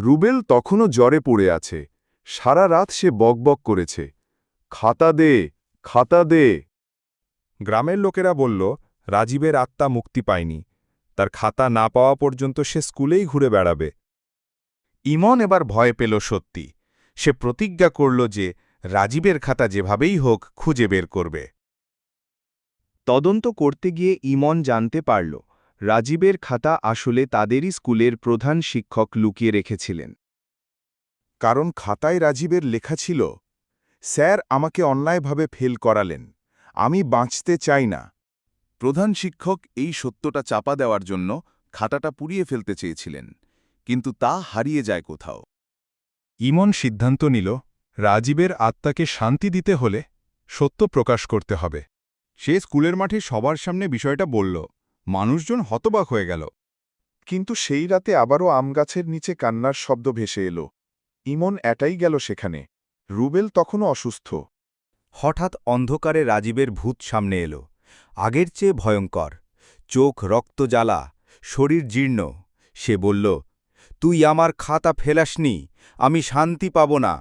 রুবেল তখনও জ্বরে পড়ে আছে। সারা রাত সে বকবক করেছে। খাতা দে খাতা দে। গ্রামের লোকেরা বলল, রাজীবের আত্মা মুক্তি পায়নি। তার খাতা না পাওয়া পর্যন্ত সে স্কুলেই ঘুরে বেড়াবে। ইমন এবার ভয় পেল সত্যি। সে প্রতিজ্ঞা করল যে, রাজীবের খাতা যেভাবেই হোক খুঁজে বের করবে। তদন্ত করতে গিয়ে ইমন জানতে পারল রাজীবের খাতা আসলে তাদেরই স্কুলের প্রধান শিক্ষক লুকিয়ে রেখেছিলেন। কারণ খাতায় রাজীবের লেখা ছিল, স্যার আমাকে অন্যায়ভাবে ফেল করালেন, আমি বাঁচতে চাই না। প্রধান শিক্ষক এই সত্যটা চাপা দেওয়ার জন্য খাতাটা পুড়িয়ে ফেলতে চেয়েছিলেন, কিন্তু তা হারিয়ে যায় কোথাও। ইমন সিদ্ধান্ত নিল, রাজীবের আত্মাকে শান্তি দিতে হলে সত্য প্রকাশ করতে হবে। সে স্কুলের মাঠে সবার সামনে বিষয়টা বলল মানুষজন হতবাক হয়ে গেল। কিন্তু সেই রাতে আবারও আমগাছের নিচে কান্নার শব্দ ভেসে এলো। ইমন এটাই গেল সেখানে। রুবেল তখনও অসুস্থ। হঠাৎ অন্ধকারে রাজীবের ভূত সামনে এলো। আগের চেয়ে ভয়ঙ্কর। চোখ রক্ত জ্বালা, শরীর জীর্ণ। সে বলল, তুই আমার খাতা ফেলাসনি, আমি শান্তি পাব না।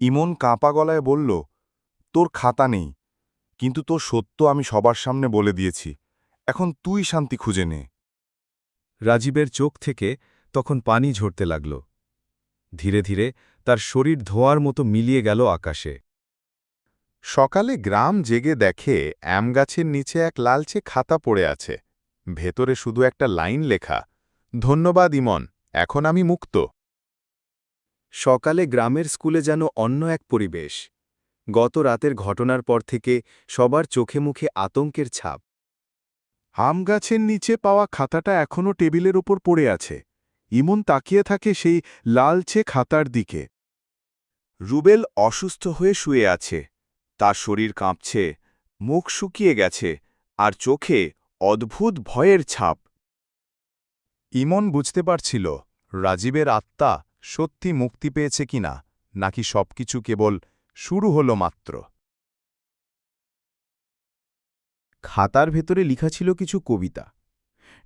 ইমন কাঁপা গলায় বলল, তোর খাতা নেই, কিন্তু তোর সত্য আমি সবার সামনে বলে দিয়েছি। এখন তুই শান্তি খুঁজে নে। রাজীবের চোখ থেকে তখন পানি ঝরতে লাগল। ধীরে ধীরে তার শরীর ধোয়ার মতো মিলিয়ে গেল আকাশে। সকালে গ্রাম জেগে দেখে গাছের নিচে এক লালচে খাতা পড়ে আছে। ভেতরে শুধু একটা লাইন লেখা, ধন্যবাদ ইমন, এখন আমি মুক্ত। সকালে গ্রামের স্কুলে যেন অন্য এক পরিবেশ। গত রাতের ঘটনার পর থেকে সবার চোখে মুখে আতঙ্কের ছাপ। আম গাছের নিচে পাওয়া খাতাটা এখনও টেবিলের ওপর পড়ে আছে। ইমন তাকিয়ে থাকে সেই লালচে খাতার দিকে। রুবেল অসুস্থ হয়ে শুয়ে আছে। তার শরীর কাঁপছে, মুখ শুকিয়ে গেছে, আর চোখে অদ্ভুত ভয়ের ছাপ। ইমন বুঝতে পারছিল, রাজীবের আত্মা সত্যি মুক্তি পেয়েছে কিনা, নাকি সবকিছু কেবল শুরু হল মাত্র। খাতার ভেতরে লিখা ছিল কিছু কবিতা,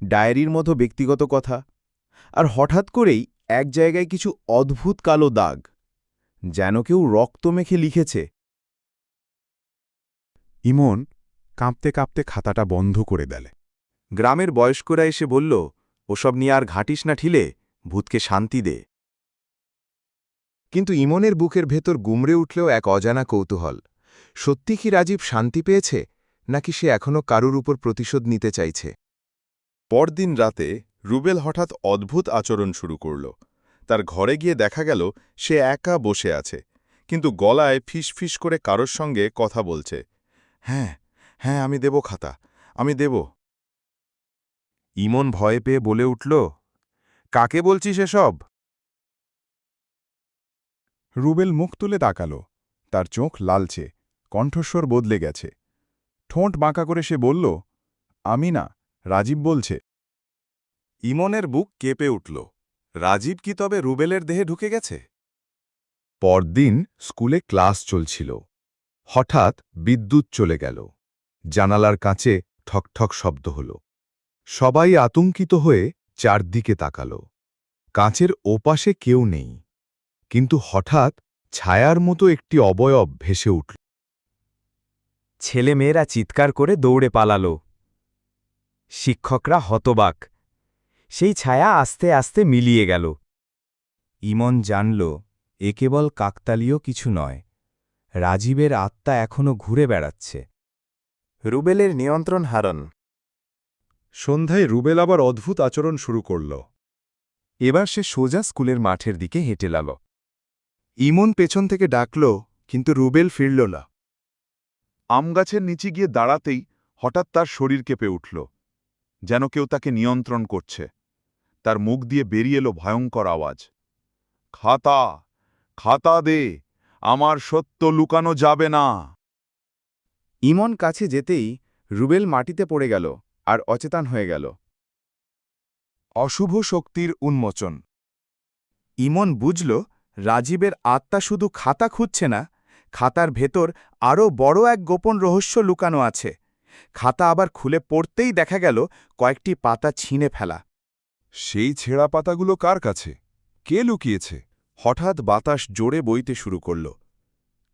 ডায়েরির মতো ব্যক্তিগত কথা, আর হঠাৎ করেই এক জায়গায় কিছু অদ্ভুত কালো দাগ, যেন কেউ রক্ত মেখে লিখেছে। ইমন কাঁপতে কাঁপতে খাতাটা বন্ধ করে দেলে। গ্রামের বয়স্করা এসে বলল, ওসব নিয়ে আর ঘাটিস না ঠিলে, ভূতকে শান্তি দে। কিন্তু ইমনের বুকের ভেতর গুমড়ে উঠলেও এক অজানা কৌতূহল, সত্যি কি রাজীব শান্তি পেয়েছে? নাকি সে এখনও কারুর উপর প্রতিশোধ নিতে চাইছে? পরদিন রাতে রুবেল হঠাৎ অদ্ভুত আচরণ শুরু করল। তার ঘরে গিয়ে দেখা গেল সে একা বসে আছে, কিন্তু গলায় ফিসফিস করে কারোর সঙ্গে কথা বলছে। হ্যাঁ হ্যাঁ আমি দেব খাতা, আমি দেব। ইমন ভয়ে পেয়ে বলে উঠল, কাকে বলছিস এসব? রুবেল মুখ তুলে তাকাল, তার চোখ লালচে, কণ্ঠস্বর বদলে গেছে। ঠোঁট বাঁকা করে সে বলল, আমি না, রাজীব বলছে। ইমনের বুক কেঁপে উঠল, রাজীব কি তবে রুবেলের দেহে ঢুকে গেছে? পরদিন স্কুলে ক্লাস চলছিল। হঠাৎ বিদ্যুৎ চলে গেল। জানালার কাছে ঠকঠক শব্দ হল। সবাই আতঙ্কিত হয়ে চারদিকে তাকাল। কাঁচের ওপাশে কেউ নেই। কিন্তু হঠাৎ ছায়ার মতো একটি অবয়ব ভেসে উঠল। ছেলেমেয়েরা চিৎকার করে দৌড়ে পালাল। শিক্ষকরা হতবাক। সেই ছায়া আস্তে আস্তে মিলিয়ে গেল। ইমন জানল এ কেবল কাকতালীয় কিছু নয় রাজীবের আত্মা এখনও ঘুরে বেড়াচ্ছে। রুবেলের নিয়ন্ত্রণ হারান সন্ধ্যায় রুবেল আবার অদ্ভুত আচরণ শুরু করল। এবার সে সোজা স্কুলের মাঠের দিকে হেঁটে লাল ইমন পেছন থেকে ডাকল কিন্তু রুবেল ফিরল না। আমগাছের নিচে গিয়ে দাঁড়াতেই হঠাৎ তার শরীর কেঁপে উঠল, যেন কেউ তাকে নিয়ন্ত্রণ করছে। তার মুখ দিয়ে বেরিয়ে এলো ভয়ঙ্কর আওয়াজ। খাতা খাতা দে, আমার সত্য লুকানো যাবে না। ইমন কাছে যেতেই রুবেল মাটিতে পড়ে গেল আর অচেতন হয়ে গেল। অশুভ শক্তির উন্মোচন। ইমন বুঝল, রাজীবের আত্মা শুধু খাতা খুঁজছে না খাতার ভেতর আরও বড় এক গোপন রহস্য লুকানো আছে। খাতা আবার খুলে পড়তেই দেখা গেল কয়েকটি পাতা ছিঁড়ে ফেলা। সেই ছেঁড়া পাতাগুলো কার কাছে? কে লুকিয়েছে? হঠাৎ বাতাস জোরে বইতে শুরু করল।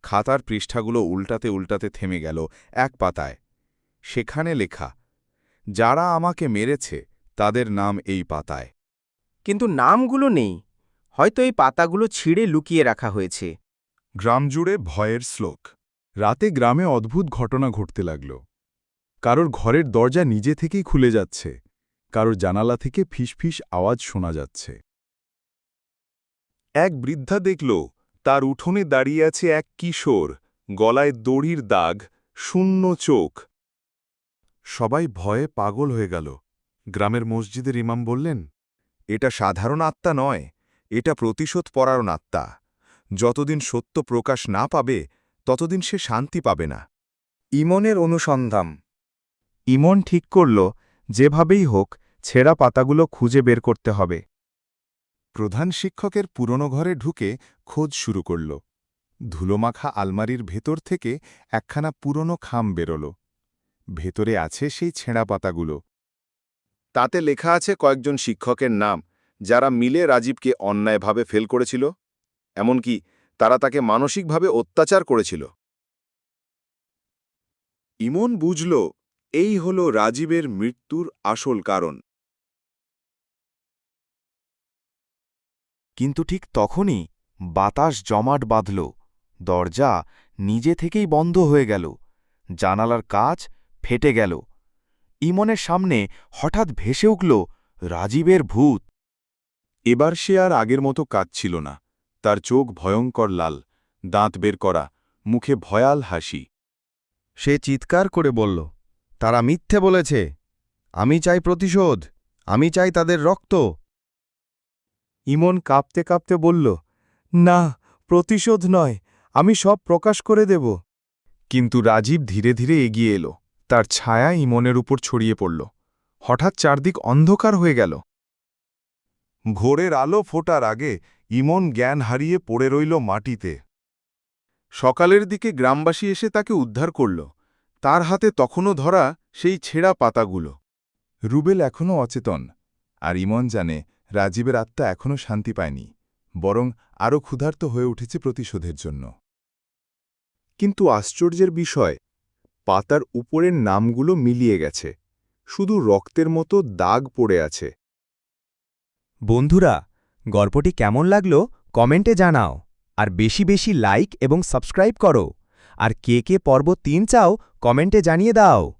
খাতার পৃষ্ঠাগুলো উল্টাতে উল্টাতে থেমে গেল এক পাতায়। সেখানে লেখা যারা আমাকে মেরেছে তাদের নাম এই পাতায়। কিন্তু নামগুলো নেই। হয়তো এই পাতাগুলো ছিঁড়ে লুকিয়ে রাখা হয়েছে। গ্রাম জুড়ে ভয়ের শ্লোক। রাতে গ্রামে অদ্ভুত ঘটনা ঘটতে লাগল। কারোর ঘরের দরজা নিজে থেকেই খুলে যাচ্ছে। কারোর জানালা থেকে ফিসফিস আওয়াজ শোনা যাচ্ছে। এক বৃদ্ধা দেখল, তার উঠোনে দাঁড়িয়ে আছে এক কিশোর, গলায় দড়ির দাগ, শূন্য চোখ। সবাই ভয়ে পাগল হয়ে গেল। গ্রামের মসজিদের ইমাম বললেন, এটা সাধারণ আত্মা নয়, এটা প্রতিশোধ পরায়ণ আত্মা। যতদিন সত্য প্রকাশ না পাবে, ততদিন সে শান্তি পাবে না। ইমনের অনুসন্ধান। ইমন ঠিক করল, যেভাবেই হোক, ছেঁড়া পাতাগুলো খুঁজে বের করতে হবে। প্রধান শিক্ষকের পুরনো ঘরে ঢুকে খোঁজ শুরু করল। ধুলোমাখা আলমারির ভেতর থেকে একখানা পুরনো খাম বেরোল। ভেতরে আছে সেই ছেঁড়া পাতাগুলো। তাতে লেখা আছে কয়েকজন শিক্ষকের নাম, যারা মিলে রাজীবকে অন্যায়ভাবে ফেল করেছিল। এমনকি তারা তাকে মানসিকভাবে অত্যাচার করেছিল। ইমন বুঝল এই হল রাজীবের মৃত্যুর আসল কারণ। কিন্তু ঠিক তখনই বাতাস জমাট বাঁধল দরজা নিজে থেকেই বন্ধ হয়ে গেল জানালার কাজ ফেটে গেল। ইমনের সামনে হঠাৎ ভেসে উঠল রাজীবের ভূত। এবার সে আর আগের মতো কাজ ছিল না। তার চোখ ভয়ঙ্কর লাল দাঁত বের করা মুখে ভয়াল হাসি। সে চিৎকার করে বলল তারা মিথ্যে বলেছে। আমি চাই প্রতিশোধ আমি চাই তাদের রক্ত। ইমন কাঁপতে কাঁপতে বলল না প্রতিশোধ নয় আমি সব প্রকাশ করে দেব। কিন্তু রাজীব ধীরে ধীরে এগিয়ে এলো। তার ছায়া ইমনের উপর ছড়িয়ে পড়ল। হঠাৎ চারদিক অন্ধকার হয়ে গেল। ভোরের আলো ফোটার আগে ইমন জ্ঞান হারিয়ে পড়ে রইল মাটিতে। সকালের দিকে গ্রামবাসী এসে তাকে উদ্ধার করল। তার হাতে তখনও ধরা সেই ছেঁড়া পাতাগুলো। রুবেল এখনও অচেতন। আর ইমন জানে, রাজীবের আত্মা এখনও শান্তি পায়নি, বরং আরও ক্ষুধার্ত হয়ে উঠেছে প্রতিশোধের জন্য। কিন্তু আশ্চর্যের বিষয়, পাতার উপরের নামগুলো মিলিয়ে গেছে। শুধু রক্তের মতো দাগ পড়ে আছে। বন্ধুরা গল্পটি কেমন লাগল কমেন্টে জানাও। আর বেশি বেশি লাইক এবং সাবস্ক্রাইব করো। আর কে কে পর্ব তিন চাও কমেন্টে জানিয়ে দাও।